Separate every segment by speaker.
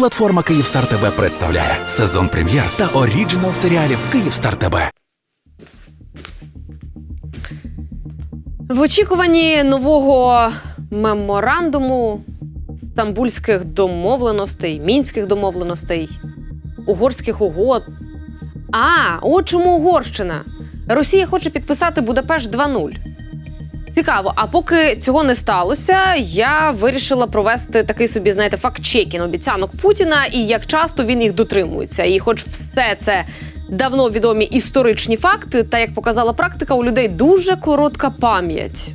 Speaker 1: Платформа Київстар ТБ представляє сезон прем'єр та оріджинал серіалів Київстар ТБ.
Speaker 2: В очікуванні нового меморандуму стамбульських домовленостей, мінських домовленостей, угорських угод. А, от чому Угорщина. Росія хоче підписати Будапешт 2.0. Цікаво, а поки цього не сталося, я вирішила провести такий собі, знаєте, факт-чекін обіцянок Путіна і як часто він їх дотримується. І, хоч все це давно відомі історичні факти, та як показала практика, у людей дуже коротка пам'ять.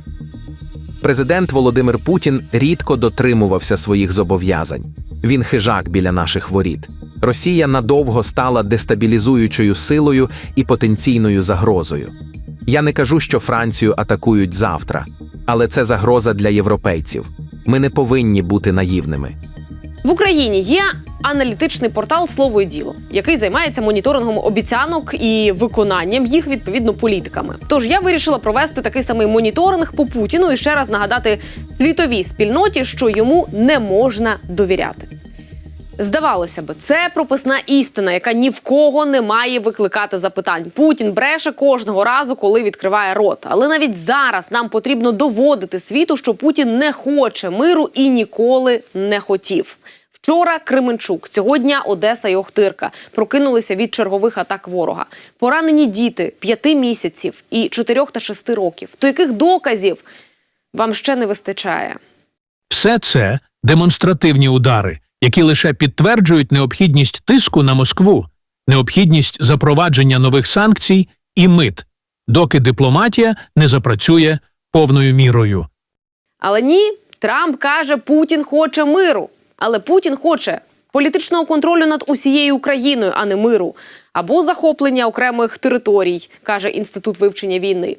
Speaker 3: Президент Володимир Путін рідко дотримувався своїх зобов'язань. Він хижак біля наших воріт. Росія надовго стала дестабілізуючою силою і потенційною загрозою. Я не кажу, що Францію атакують завтра, але це загроза для європейців. Ми не повинні бути наївними.
Speaker 2: В Україні є аналітичний портал Слово і діло, який займається моніторингом обіцянок і виконанням їх відповідно політиками. Тож я вирішила провести такий самий моніторинг по Путіну і ще раз нагадати світовій спільноті, що йому не можна довіряти. Здавалося би, це прописна істина, яка ні в кого не має викликати запитань. Путін бреше кожного разу, коли відкриває рот. Але навіть зараз нам потрібно доводити світу, що Путін не хоче миру і ніколи не хотів. Вчора Кременчук, цього дня Одеса і Охтирка прокинулися від чергових атак ворога. Поранені діти п'яти місяців і чотирьох та шести років. То яких доказів вам ще не вистачає?
Speaker 4: Все це демонстративні удари, які лише підтверджують необхідність тиску на Москву, необхідність запровадження нових санкцій і мит, доки дипломатія не запрацює повною мірою.
Speaker 2: Але ні, Трамп каже, Путін хоче миру. Але Путін хоче політичного контролю над усією Україною, а не миру, або захоплення окремих територій, каже інститут вивчення війни.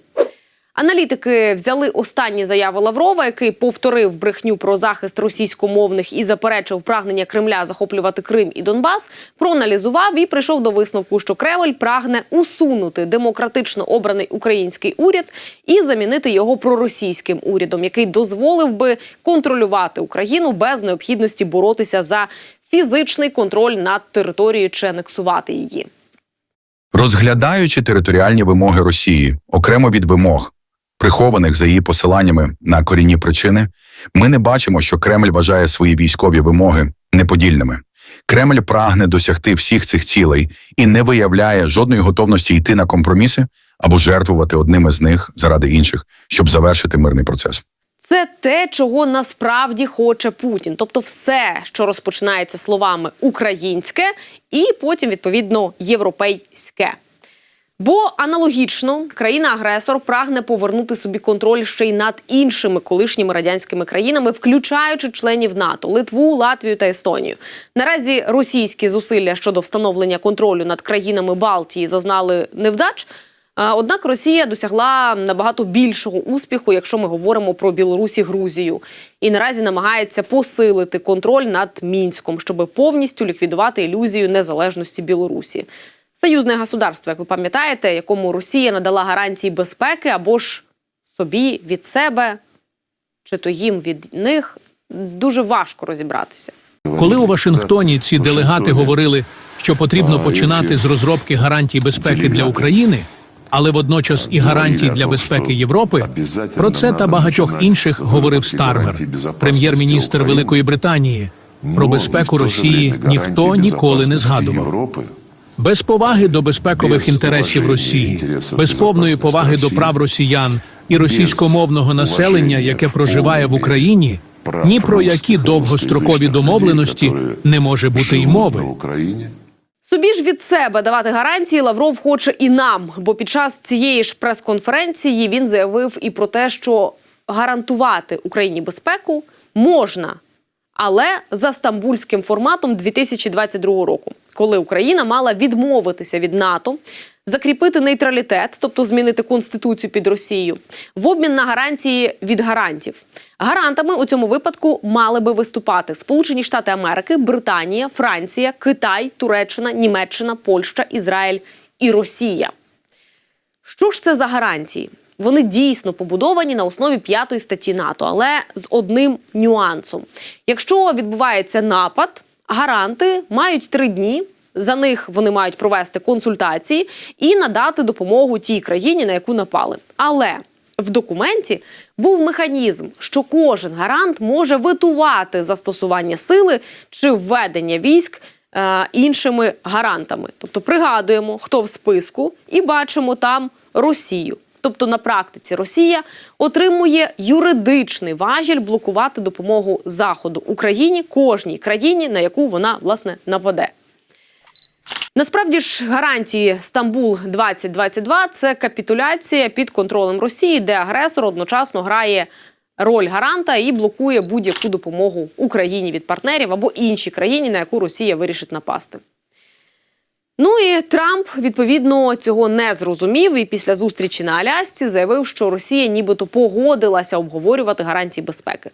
Speaker 2: Аналітики взяли останні заяви Лаврова, який повторив брехню про захист російськомовних і заперечив прагнення Кремля захоплювати Крим і Донбас. Проаналізував і прийшов до висновку, що Кремль прагне усунути демократично обраний український уряд і замінити його проросійським урядом, який дозволив би контролювати Україну без необхідності боротися за фізичний контроль над територією чи анексувати її.
Speaker 5: Розглядаючи територіальні вимоги Росії окремо від вимог, прихованих за її посиланнями на корінні причини, ми не бачимо, що Кремль вважає свої військові вимоги неподільними. Кремль прагне досягти всіх цих цілей і не виявляє жодної готовності йти на компроміси або жертвувати одним із них заради інших, щоб завершити мирний процес.
Speaker 2: Це те, чого насправді хоче Путін. Тобто, все, що розпочинається словами українське, і потім відповідно європейське. Бо аналогічно країна-агресор прагне повернути собі контроль ще й над іншими колишніми радянськими країнами, включаючи членів НАТО Литву, Латвію та Естонію. Наразі російські зусилля щодо встановлення контролю над країнами Балтії зазнали невдач. Однак Росія досягла набагато більшого успіху, якщо ми говоримо про Білорусь і Грузію, і наразі намагається посилити контроль над мінськом, щоб повністю ліквідувати ілюзію незалежності Білорусі. Союзне государство, як ви пам'ятаєте, якому Росія надала гарантії безпеки або ж собі від себе, чи то їм від них, дуже важко розібратися.
Speaker 4: Коли у Вашингтоні ці делегати говорили, що потрібно починати з розробки гарантій безпеки для України, але водночас і гарантій для безпеки Європи, про це та багатьох інших говорив Стармер, прем'єр-міністр Великої Британії. Про безпеку Росії ніхто ніколи не згадував. Без поваги до безпекових інтересів Росії, без повної поваги до прав росіян і російськомовного населення, яке проживає в Україні, ні про які довгострокові домовленості не може бути й мови.
Speaker 2: Собі ж від себе давати гарантії Лавров хоче і нам, бо під час цієї ж прес-конференції він заявив і про те, що гарантувати Україні безпеку можна, але за стамбульським форматом 2022 року, коли Україна мала відмовитися від НАТО, закріпити нейтралітет, тобто змінити конституцію під Росію, в обмін на гарантії від гарантів. Гарантами у цьому випадку мали би виступати Сполучені Штати Америки, Британія, Франція, Китай, Туреччина, Німеччина, Польща, Ізраїль і Росія. Що ж це за гарантії? Вони дійсно побудовані на основі п'ятої статті НАТО, але з одним нюансом: якщо відбувається напад гаранти мають три дні. За них вони мають провести консультації і надати допомогу тій країні, на яку напали. Але в документі був механізм, що кожен гарант може витувати застосування сили чи введення військ е, іншими гарантами. Тобто пригадуємо, хто в списку, і бачимо там Росію. Тобто на практиці Росія отримує юридичний важіль блокувати допомогу Заходу Україні кожній країні, на яку вона власне нападе. Насправді ж гарантії Стамбул 2022 – це капітуляція під контролем Росії, де агресор одночасно грає роль гаранта і блокує будь-яку допомогу Україні від партнерів або іншій країні, на яку Росія вирішить напасти. Ну і Трамп відповідно цього не зрозумів і після зустрічі на Алясці заявив, що Росія нібито погодилася обговорювати гарантії безпеки.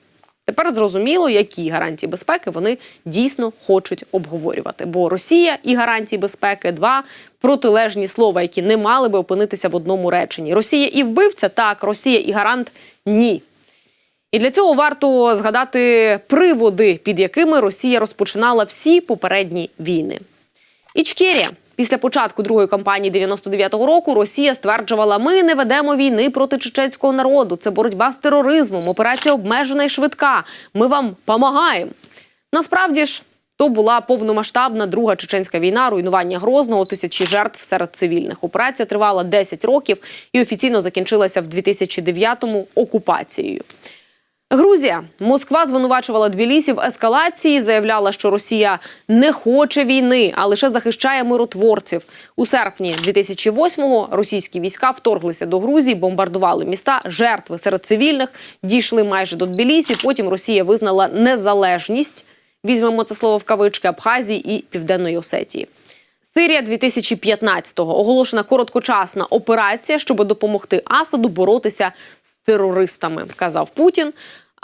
Speaker 2: Тепер зрозуміло, які гарантії безпеки вони дійсно хочуть обговорювати. Бо Росія і гарантії безпеки два протилежні слова, які не мали би опинитися в одному реченні. Росія і вбивця так, Росія і гарант ні. І для цього варто згадати приводи, під якими Росія розпочинала всі попередні війни. Ічкерія. Після початку другої кампанії 99-го року Росія стверджувала: ми не ведемо війни проти чеченського народу. Це боротьба з тероризмом, операція обмежена і швидка. Ми вам помагаємо. Насправді ж, то була повномасштабна друга чеченська війна, руйнування Грозного, тисячі жертв серед цивільних. Операція тривала 10 років і офіційно закінчилася в 2009-му окупацією. Грузія Москва звинувачувала Тбілісі в ескалації, заявляла, що Росія не хоче війни, а лише захищає миротворців. У серпні 2008-го російські війська вторглися до Грузії, бомбардували міста. Жертви серед цивільних дійшли майже до Тбілісі. Потім Росія визнала незалежність. Візьмемо це слово в кавички Абхазії і Південної Осетії. Сирія 2015-го оголошена короткочасна операція, щоб допомогти Асаду боротися з терористами, казав Путін.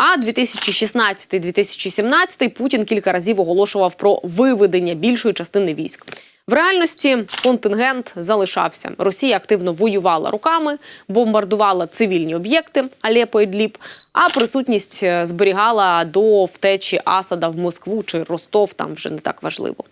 Speaker 2: А 2016-2017 Путін кілька разів оголошував про виведення більшої частини військ. В реальності контингент залишався. Росія активно воювала руками, бомбардувала цивільні об'єкти Алепо і Дліп, а присутність е, зберігала до втечі Асада в Москву чи Ростов. Там вже не так важливо.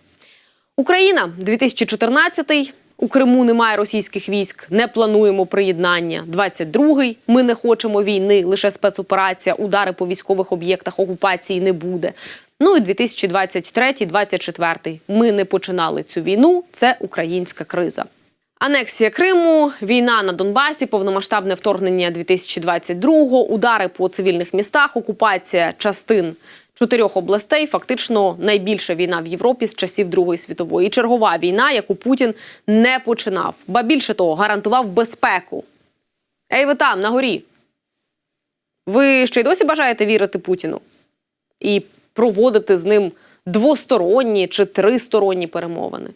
Speaker 2: Україна 2014 у Криму немає російських військ, не плануємо приєднання. 22-й ми не хочемо війни, лише спецоперація, удари по військових об'єктах окупації не буде. Ну і 2023-2024 ми не починали цю війну. Це українська криза. Анексія Криму, війна на Донбасі, повномасштабне вторгнення 2022-го, удари по цивільних містах, окупація частин чотирьох областей. Фактично найбільша війна в Європі з часів Другої світової. І чергова війна, яку Путін не починав, ба більше того, гарантував безпеку. Ей, ви там на горі. Ви ще й досі бажаєте вірити Путіну і проводити з ним двосторонні чи тристоронні перемовини?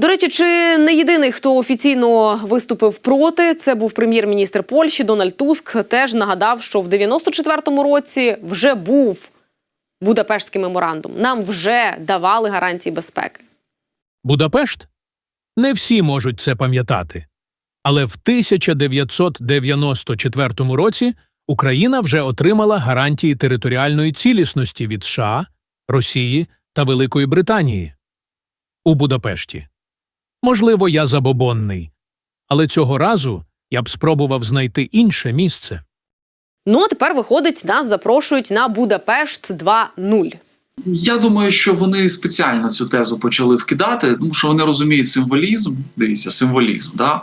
Speaker 2: До речі, чи не єдиний, хто офіційно виступив проти, це був прем'єр-міністр Польщі Дональд Туск. Теж нагадав, що в 94-му році вже був Будапештський меморандум. Нам вже давали гарантії безпеки.
Speaker 4: Будапешт? Не всі можуть це пам'ятати. Але в 1994 році Україна вже отримала гарантії територіальної цілісності від США, Росії та Великої Британії. У Будапешті. Можливо, я забобонний, але цього разу я б спробував знайти інше місце.
Speaker 2: Ну а тепер виходить, нас запрошують на Будапешт 2.0.
Speaker 6: Я думаю, що вони спеціально цю тезу почали вкидати, тому що вони розуміють символізм. Дивіться, символізм. Да?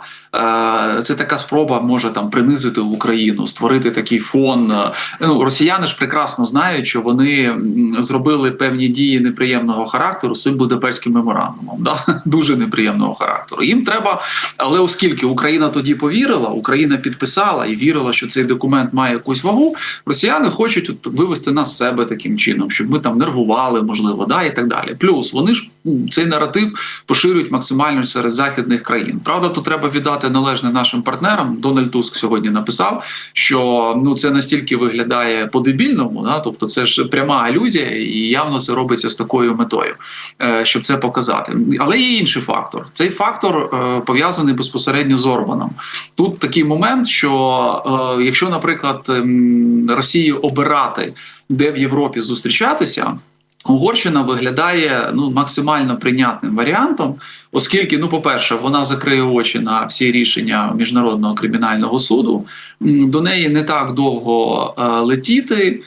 Speaker 6: Е, Це така спроба може там принизити Україну, створити такий фон. Ну, росіяни ж прекрасно знають, що вони зробили певні дії неприємного характеру з цим Будапештським меморандумом. Да? Дуже неприємного характеру. Їм треба, але оскільки Україна тоді повірила, Україна підписала і вірила, що цей документ має якусь вагу. Росіяни хочуть вивести нас з себе таким чином, щоб ми там нервували, можливо, да і так далі. Плюс вони ж цей наратив поширюють максимально серед західних країн. Правда, тут треба віддати належне нашим партнерам. Дональд Туск сьогодні написав, що ну це настільки виглядає по-дебільному, да? тобто це ж пряма алюзія, і явно це робиться з такою метою, е, щоб це показати. Але є інший фактор. Цей фактор е, пов'язаний безпосередньо з Орбаном. Тут такий момент, що е, якщо, наприклад, ем, Росії обирати, де в Європі зустрічатися. Угорщина виглядає ну максимально прийнятним варіантом, оскільки, ну, по-перше, вона закриє очі на всі рішення міжнародного кримінального суду. До неї не так довго е, летіти.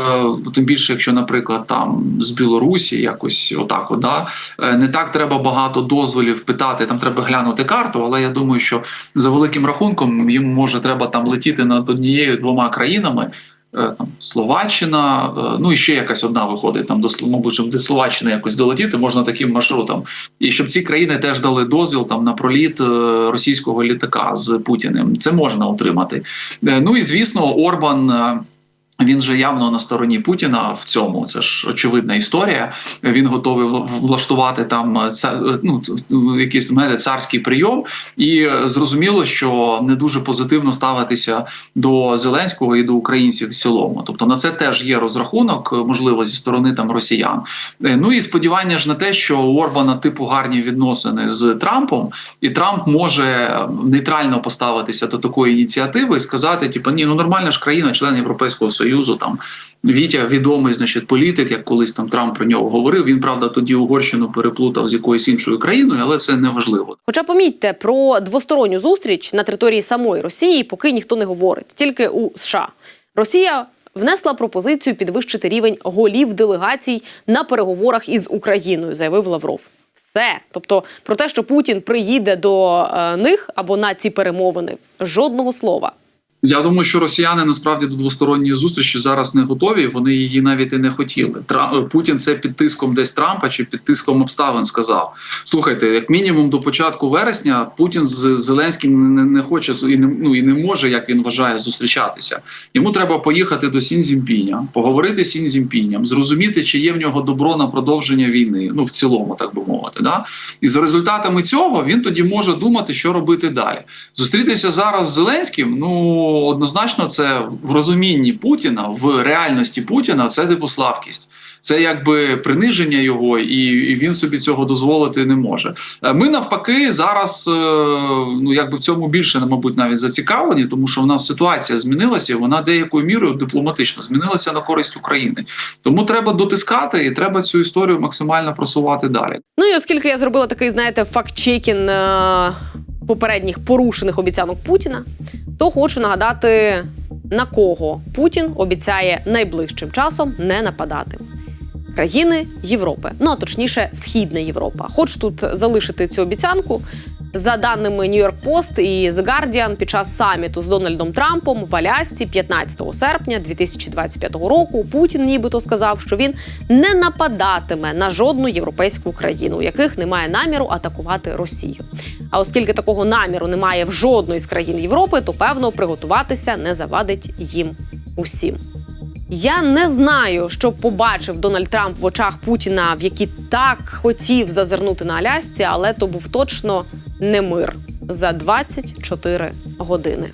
Speaker 6: Е, Тим більше, якщо, наприклад, там з Білорусі якось отак, от, да, е, не так треба багато дозволів питати. Там треба глянути карту, але я думаю, що за великим рахунком їм може треба там летіти над однією двома країнами. Е, Там Словаччина, е, ну і ще якась одна виходить. Там до мабуть, щоб до Словаччини якось долетіти можна таким маршрутом. І щоб ці країни теж дали дозвіл там на проліт е, російського літака з Путіним. Це можна отримати. Ну і звісно, Орбан. Він же явно на стороні Путіна в цьому. Це ж очевидна історія. Він готовий вла- влаштувати там е, е, ну, якийсь мене царський прийом, і зрозуміло, що не дуже позитивно ставитися до Зеленського і до українців в цілому. Тобто на це теж є розрахунок, е, можливо, зі сторони там росіян. Ну і сподівання ж на те, що у Орбана типу гарні відносини з Трампом, і Трамп може нейтрально поставитися до такої ініціативи і сказати: типу, ні, ну нормальна ж країна, член Європейського союзу. Там Вітя відомий, значить, політик, як колись там Трамп про нього говорив. Він правда тоді Угорщину переплутав з якоюсь іншою країною, але це не важливо.
Speaker 2: Хоча помітьте про двосторонню зустріч на території самої Росії, поки ніхто не говорить, тільки у США. Росія внесла пропозицію підвищити рівень голів делегацій на переговорах із Україною, заявив Лавров. Все, тобто про те, що Путін приїде до е, них або на ці перемовини, жодного слова.
Speaker 6: Я думаю, що росіяни насправді до двосторонньої зустрічі зараз не готові. Вони її навіть і не хотіли. Тра- Путін це під тиском десь Трампа чи під тиском обставин сказав. Слухайте, як мінімум до початку вересня Путін з Зеленським не, не хоче і не ну і не може, як він вважає, зустрічатися. Йому треба поїхати до Сінзімпіня, поговорити з Сінзімпіням, зрозуміти, чи є в нього добро на продовження війни. Ну в цілому, так би мовити. Да? І за результатами цього він тоді може думати, що робити далі. Зустрітися зараз з Зеленським. Ну однозначно, це в розумінні Путіна, в реальності Путіна, це типу слабкість. Це якби приниження його, і, він собі цього дозволити не може. Е, Ми навпаки зараз, е, ну якби в цьому більше, мабуть, навіть зацікавлені, тому що в нас ситуація змінилася. Вона деякою мірою дипломатично змінилася на користь України. Тому треба дотискати і треба цю історію максимально просувати далі.
Speaker 2: Ну і оскільки я зробила такий, знаєте, факт-чекін е, попередніх порушених обіцянок Путіна, то хочу нагадати, на кого Путін обіцяє найближчим часом не нападати. Країни Європи, ну а точніше, Східна Європа. Хочу тут залишити цю обіцянку. За даними New York Post і The Guardian, під час саміту з Дональдом Трампом в Алясці 15 серпня 2025 року Путін нібито сказав, що він не нападатиме на жодну європейську країну, у яких немає наміру атакувати Росію. А оскільки такого наміру немає в жодної з країн Європи, то певно приготуватися не завадить їм усім. Я не знаю, що побачив Дональд Трамп в очах Путіна, в які так хотів зазирнути на Алясці, але то був точно не мир за 24 години.